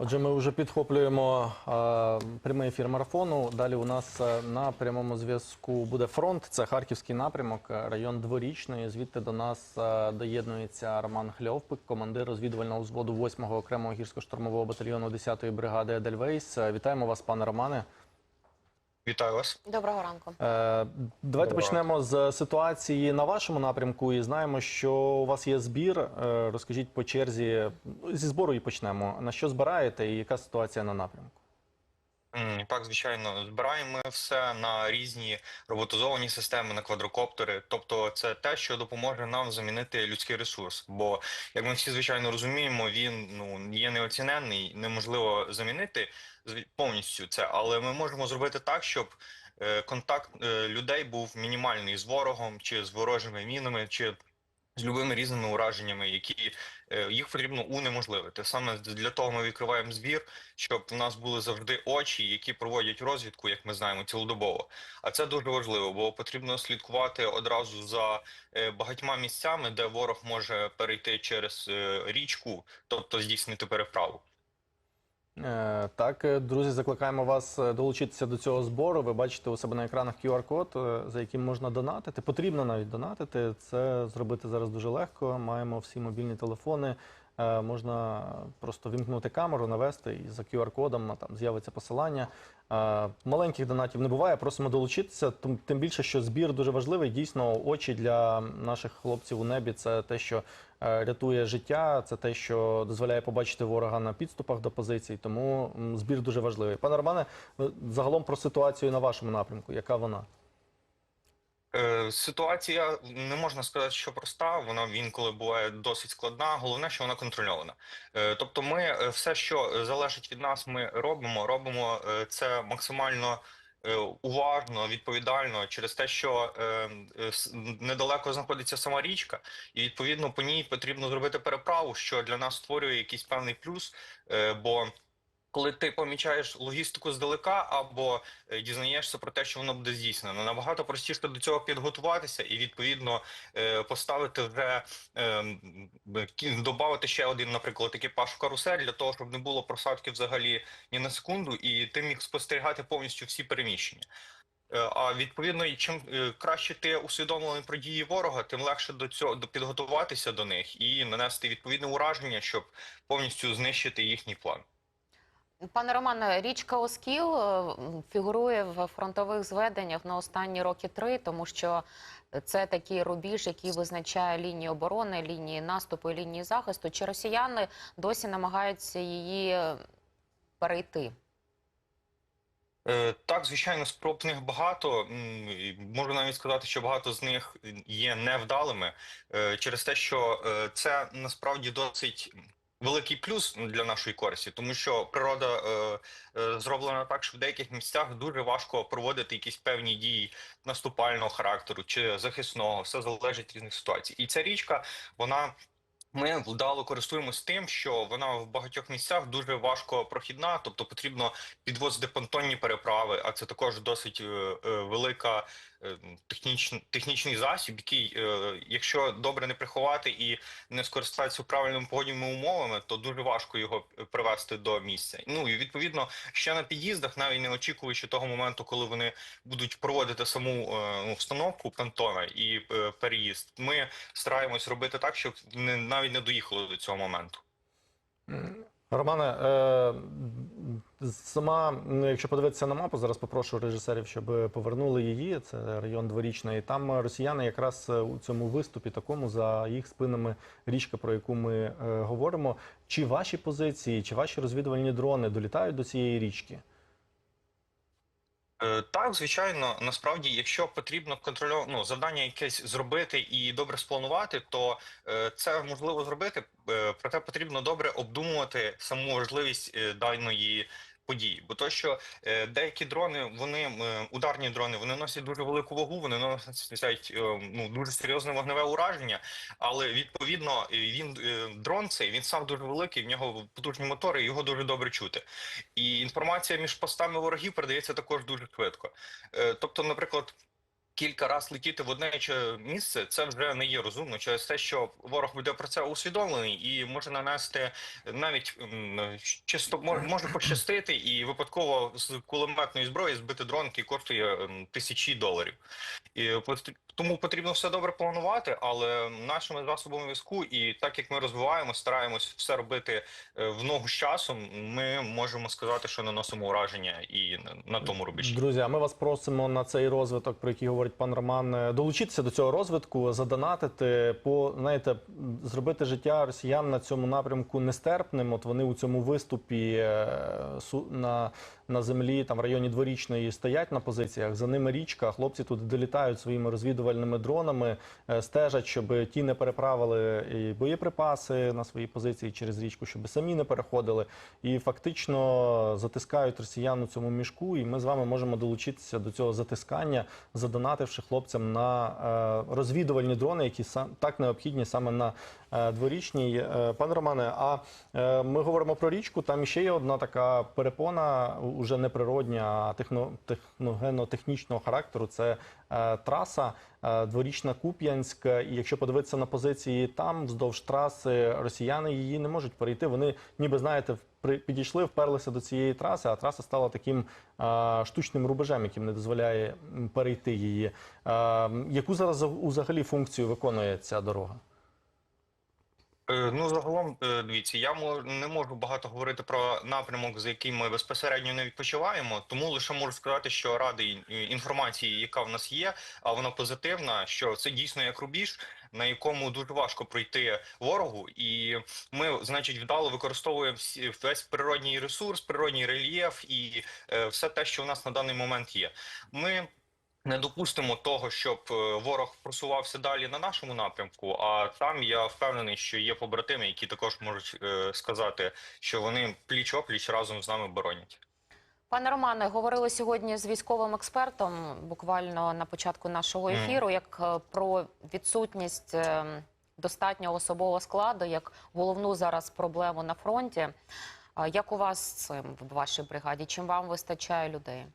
Отже, ми вже підхоплюємо е, прямий ефір марафону. Далі у нас е, на прямому зв'язку буде фронт. Це харківський напрямок, е, район Дворічної. Звідти до нас е, доєднується Роман Хльовпик, командир розвідувального взводу 8-го окремого гірсько-штурмового батальйону 10-ї бригади Едельвейс. Е, Вітаємо вас, пане Романе. Вітаю вас. Доброго ранку. Е, Давайте Доброго почнемо з ситуації на вашому напрямку. І знаємо, що у вас є збір. Е, Розкажіть по черзі ну, зі збору і почнемо. На що збираєте і яка ситуація на напрямку? Так, звичайно, збираємо ми все на різні роботизовані системи, на квадрокоптери. Тобто, це те, що допоможе нам замінити людський ресурс. Бо, як ми всі звичайно розуміємо, він ну є неоціненний, неможливо замінити повністю це, але ми можемо зробити так, щоб е, контакт е, людей був мінімальний з ворогом, чи з ворожими мінами, чи з любими різними ураженнями, які е, їх потрібно унеможливити. Саме для того ми відкриваємо збір, щоб у нас були завжди очі, які проводять розвідку, як ми знаємо, цілодобово. А це дуже важливо, бо потрібно слідкувати одразу за е, багатьма місцями, де ворог може перейти через е, річку, тобто здійснити переправу. Е, Так, е, друзі, закликаємо вас е, долучитися до цього збору. Ви бачите у себе на екранах QR-код, за яким можна донатити. Потрібно навіть донатити. Це зробити зараз дуже легко. Маємо всі мобільні телефони. Е, Можна просто вімкнути камеру, навести і за QR-кодом там з'явиться посилання. Е, Маленьких донатів не буває. Просимо долучитися. Тим більше, що збір дуже важливий. Дійсно, очі для наших хлопців у небі це те, що е, рятує життя, це те, що дозволяє побачити ворога на підступах до позицій. Тому збір дуже важливий. Пане Романе, загалом про ситуацію на вашому напрямку. Яка вона? Е, Ситуація не можна сказати, що проста. Вона інколи буває досить складна. Головне, що вона контрольована. Е, Тобто, ми е, все, що залежить від нас, ми робимо. Робимо це максимально уважно, відповідально через те, що недалеко знаходиться сама річка, і відповідно по ній потрібно зробити переправу, що для нас створює якийсь певний плюс. Бо коли ти помічаєш логістику здалека або е, дізнаєшся про те, що воно буде здійснено. Набагато простіше до цього підготуватися і відповідно е, поставити вже додати ще один, наприклад, екіпаж в карусель для того, щоб не було просадки взагалі ні на секунду, і ти міг спостерігати повністю всі переміщення. Е, А відповідно, і чим е, краще ти усвідомлений про дії ворога, тим легше до цього підготуватися до них і нанести відповідне ураження, щоб повністю знищити їхній план. Пане Романе, річка Оскіл е, фігурує в фронтових зведеннях на останні роки три, тому що це такий рубіж, який визначає лінії оборони, лінії наступу і лінії захисту. Чи росіяни досі намагаються її перейти? Е, Так, звичайно, спроб них багато. Можу навіть сказати, що багато з них є невдалими е, через те, що це насправді досить великий плюс для нашої користі, тому що природа е, е, зроблена так, що в деяких місцях дуже важко проводити якісь певні дії наступального характеру чи захисного. Все залежить від різних ситуацій. І ця річка, вона. Ми вдало користуємось тим, що вона в багатьох місцях дуже важко прохідна, тобто потрібно підвозити понтонні переправи, а це також досить е, е, велика е, технічн, технічний засіб, який, е, якщо добре не приховати і не скористатися правильними погодними умовами, то дуже важко його привести до місця. Ну і відповідно ще на під'їздах, навіть не очікуючи того моменту, коли вони будуть проводити саму е, ну, встановку понтона і е, переїзд, ми стараємось робити так, щоб не навіть не доїхало до цього моменту. Романе, е, сама, ну, якщо подивитися на мапу, зараз попрошу режисерів, щоб повернули її. Це район Дворічної. Там росіяни якраз е, у цьому виступі такому за їх спинами річка, про яку ми е, говоримо. Чи ваші позиції, чи ваші розвідувальні дрони долітають до цієї річки? Е, Так, звичайно, насправді, якщо потрібно контрольо... ну, завдання якесь зробити і добре спланувати, то е, це можливо зробити. Проте потрібно добре обдумувати саму важливість даної події. Бо то, що е, деякі дрони, вони е, ударні дрони, вони носять дуже велику вагу, вони носять е, ну дуже серйозне вогневе ураження. Але відповідно він дрон цей він сам дуже великий, в нього потужні мотори, його дуже добре чути. І інформація між постами ворогів передається також дуже швидко. Тобто, наприклад. Кілька разів летіти в одне чи місце це вже не є розумно через те, що ворог буде про це усвідомлений і може нанести навіть чисто мож- може пощастити і випадково з кулеметної зброї збити дрон, який коштує тисячі доларів. І тому потрібно все добре планувати, але нашими засобами зв'язку, і так як ми розвиваємо, стараємось все робити е, в ногу з часом. Ми можемо сказати, що наносимо ураження і на- тому рубежі. Друзі, а ми вас просимо на цей розвиток, про який говорить пан Роман, е, долучитися до цього розвитку, задонатити, по знаєте, зробити життя росіян на цьому напрямку нестерпним. От вони у цьому виступі е, на, на землі, там в районі дворічної, стоять на позиціях. За ними річка. Хлопці туди долітають своїми розвідувальними дронами, е, стежать, щоб ті не переправили і боєприпаси на свої позиції через річку, щоб самі не переходили. І фактично затискають росіян у цьому мішку. І ми з вами можемо долучитися до цього затискання, задонативши хлопцям на е, розвідувальні дрони, які так необхідні саме на е, дворічній. Е, Пане Романе, а ми говоримо про річку. Там ще є одна така перепона, уже не природня, а техно, техногенно-технічного характеру. Це траса е, дворічна Куп'янськ. І якщо подивитися на позиції там, вздовж траси, росіяни її не можуть перейти. Вони, ніби знаєте, підійшли, вперлися до цієї траси, а траса стала таким е, штучним рубежем, яким не дозволяє перейти її. Е, яку зараз взагалі функцію виконує ця дорога? Е, Ну, загалом, е, дивіться, я не можу багато говорити про напрямок, за яким ми безпосередньо не відпочиваємо, тому лише можу сказати, що радий е, інформації, яка в нас є, а вона позитивна, що це дійсно як рубіж, на якому дуже важко пройти ворогу, і ми, значить, вдало використовуємо весь природній ресурс, природній рельєф і все те, що в нас на даний момент є. Ми не допустимо того, щоб е, ворог просувався далі на нашому напрямку. А там я впевнений, що є побратими, які також можуть е, сказати, що вони пліч опліч разом з нами боронять. Пане Романе, говорили сьогодні з військовим експертом, буквально на початку нашого ефіру, як е, про відсутність достатнього особового складу, як головну зараз проблему на фронті. Як у вас з цим в вашій бригаді? Чим вам вистачає людей?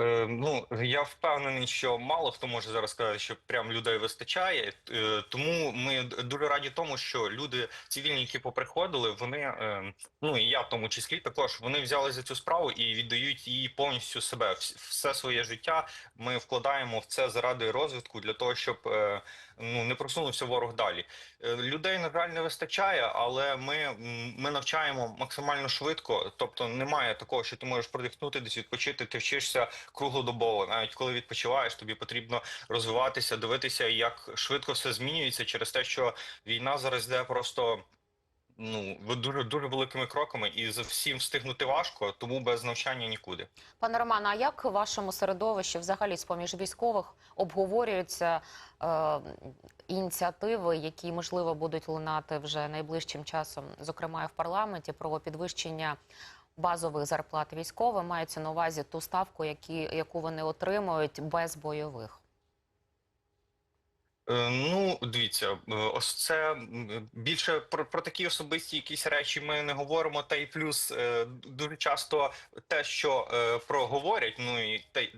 Е, ну я впевнений, що мало хто може зараз сказати, що прям людей вистачає. Е, тому ми дуже раді тому, що люди цивільні, які поприходили, вони е, ну і я в тому числі також вони взяли за цю справу і віддають її повністю себе. Все своє життя ми вкладаємо в це заради розвитку для того, щоб е, ну не просунувся ворог далі. Е, Людей на жаль не вистачає, але ми, ми навчаємо максимально швидко. Тобто немає такого, що ти можеш продихнути, десь відпочити. Ти вчишся круглодобово. Навіть коли відпочиваєш, тобі потрібно розвиватися, дивитися, як швидко все змінюється через те, що війна зараз йде просто. Ну, дуже дуже великими кроками, і за всім встигнути важко, тому без навчання нікуди. Пане Романе, а як в вашому середовищі взагалі з поміж військових обговорюються е, ініціативи, які можливо будуть лунати вже найближчим часом, зокрема і в парламенті, про підвищення базових зарплат військовим? Мається на увазі ту ставку, які, яку вони отримують без бойових? Е, Ну, дивіться, е, ось це більше про, про такі особисті якісь речі ми не говоримо. Та й плюс е, дуже часто те, що проговорять, ну і те,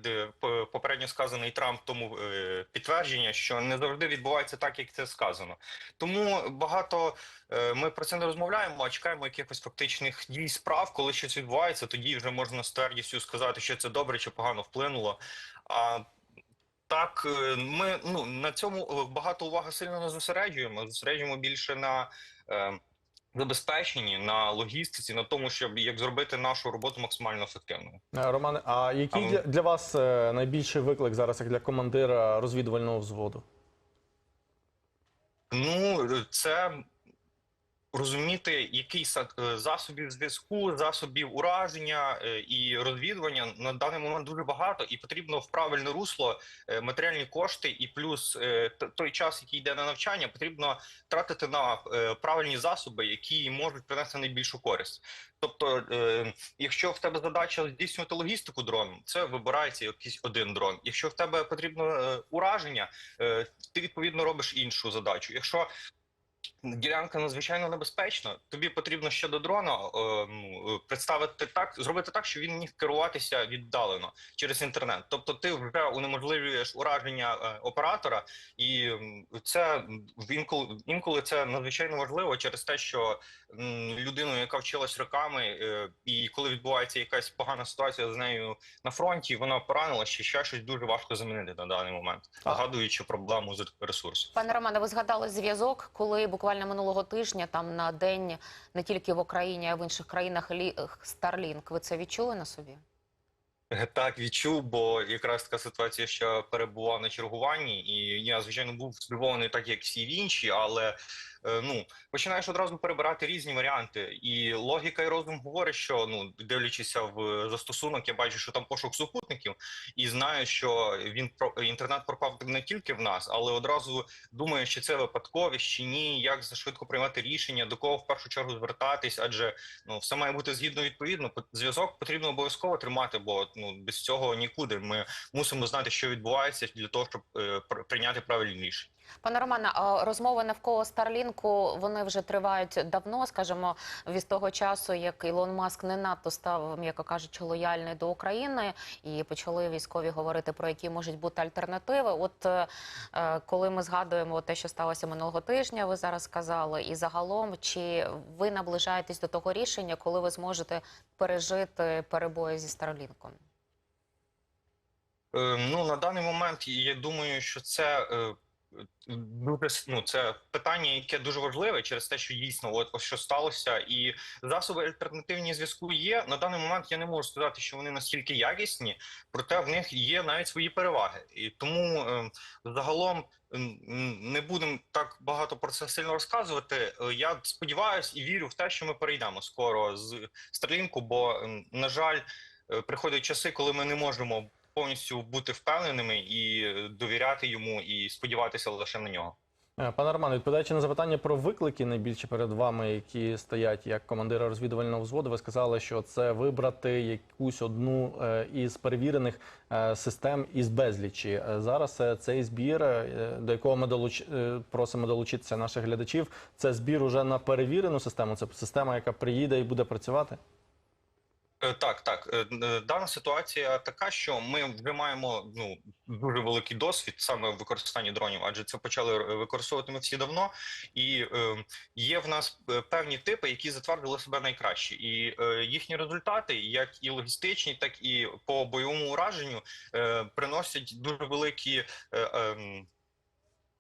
попередньо сказаний Трамп тому підтвердження, що не завжди відбувається так, як це сказано. Тому багато ми про це не розмовляємо, а чекаємо якихось фактичних дій справ. Коли щось відбувається, тоді вже можна з твердістю сказати, що це добре чи погано вплинуло. А так, е, ми ну на цьому е, багато уваги сильно не зосереджуємо. Зосереджуємо більше на е, забезпеченні, на логістиці, на тому, щоб як зробити нашу роботу максимально ефективною. Е, Романе, а який А, для, для вас найбільший виклик зараз, як для командира розвідувального взводу? Ну це розуміти, який е, засобів зв'язку, засобів ураження е, і розвідування на даний момент дуже багато, і потрібно в правильне русло е, матеріальні кошти, і плюс той час, який йде на навчання, потрібно тратити на правильні засоби, які можуть принести найбільшу користь. Тобто, якщо в тебе задача здійснювати логістику дроном, це вибирається якийсь один дрон. Якщо в тебе потрібно ураження, ти відповідно робиш іншу задачу. Якщо Ділянка надзвичайно небезпечна. Тобі потрібно ще до дрона е, ну, е, представити так, зробити так, щоб він міг керуватися віддалено через інтернет. Тобто, ти вже унеможливлюєш ураження е, оператора, і це інколи інколи це надзвичайно важливо через те, що людину, яка вчилась роками, е, і коли відбувається якась погана ситуація з нею на фронті, вона поранила, ще ще щось дуже важко замінити на даний момент, нагадуючи проблему з ресурсом. Пане Романе, ви згадали зв'язок, коли буквально минулого тижня там на день не тільки в Україні, а й в інших країнах Starlink. Ви це відчули на собі? Е, Так, відчув, бо якраз така ситуація, що перебував на чергуванні, і я, звичайно, був стурбований так як всі інші, але ну починаєш одразу перебирати різні варіанти. І логіка і розум говорить, що ну дивлячися в застосунок, я бачу, що там пошук супутників, і знаю, що він про інтернет пропав не тільки в нас, але одразу думаю, чи це випадковість, чи ні, як за швидко приймати рішення, до кого в першу чергу звертатись, адже ну все має бути згідно відповідно. По- Зв'язок потрібно обов'язково тримати, бо ну без цього нікуди. Ми мусимо знати, що відбувається для того, щоб е, пр- прийняти правильні рішення. Пане Романе, розмови навколо Старлінку вони вже тривають давно, скажімо, від того часу, як Ілон Маск не надто став, м'яко кажучи, лояльний до України, і почали військові говорити про які можуть бути альтернативи. От е, е, коли ми згадуємо те, що сталося минулого тижня, ви зараз сказали, і загалом, чи ви наближаєтесь до того рішення, коли ви зможете пережити перебої зі Старлінком? Е, Ну на даний момент я думаю, що це. Е, Дуже ну, це питання, яке дуже важливе через те, що дійсно от ось що сталося, і засоби альтернативні зв'язку є. На даний момент я не можу сказати, що вони настільки якісні, проте в них є навіть свої переваги. І тому е, загалом м, не будемо так багато про це сильно розказувати. Е, Я сподіваюся і вірю в те, що ми перейдемо скоро з стрілінку, бо м, на жаль, е, приходять часи, коли ми не можемо повністю бути впевненими і е, довіряти йому, і сподіватися лише на нього. Е, Пане Романе, відповідаючи на запитання про виклики, найбільше перед вами, які стоять як командира розвідувального взводу, ви сказали, що це вибрати якусь одну е, із перевірених систем із безлічі. Зараз цей збір, до якого ми долуч... просимо долучитися наших глядачів, це збір уже на перевірену систему. Це система, яка приїде і буде працювати. Е, Так, так. Е, е, Дана ситуація така, що ми вже маємо ну дуже великий досвід саме в використанні дронів, адже це почали е, використовувати ми всі давно, і е, є в нас е, певні типи, які затвердили себе найкраще, і е, їхні результати, як і логістичні, так і по бойовому ураженню, е, приносять дуже великі. Е, ем,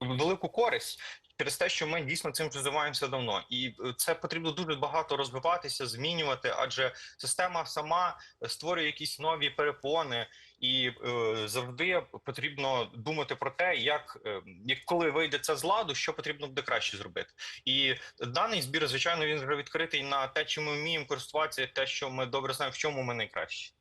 велику користь через те, що ми дійсно цим вже займаємося давно, і е, це потрібно дуже багато розвиватися, змінювати, адже система сама створює якісь нові перепони, і е, завжди потрібно думати про те, як, е, як коли вийде це з ладу, що потрібно буде краще зробити. І даний збір, звичайно, він вже відкритий на те, чим ми вміємо користуватися, те, що ми добре знаємо, в чому ми найкращі.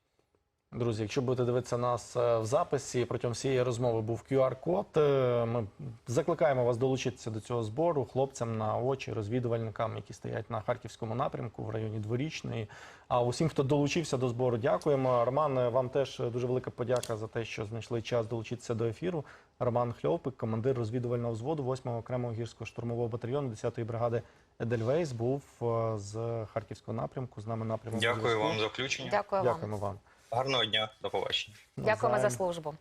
Друзі, якщо будете дивитися нас е, в записі, протягом всієї розмови був QR-код. Е, Ми закликаємо вас долучитися до цього збору хлопцям на очі, розвідувальникам, які стоять на харківському напрямку в районі Дворічної. А усім, хто долучився до збору, дякуємо. Роман, е, вам теж дуже велика подяка за те, що знайшли час долучитися до ефіру. Роман Хльопик, командир розвідувального взводу 8-го окремого гірського штурмового батальйону 10-ї бригади Едельвейс, був з харківського напрямку. З нами напрямок. Дякую вам за включення. Дякую вам. Дякуємо вам. Гарного дня, до побачення. Дякуємо за службу.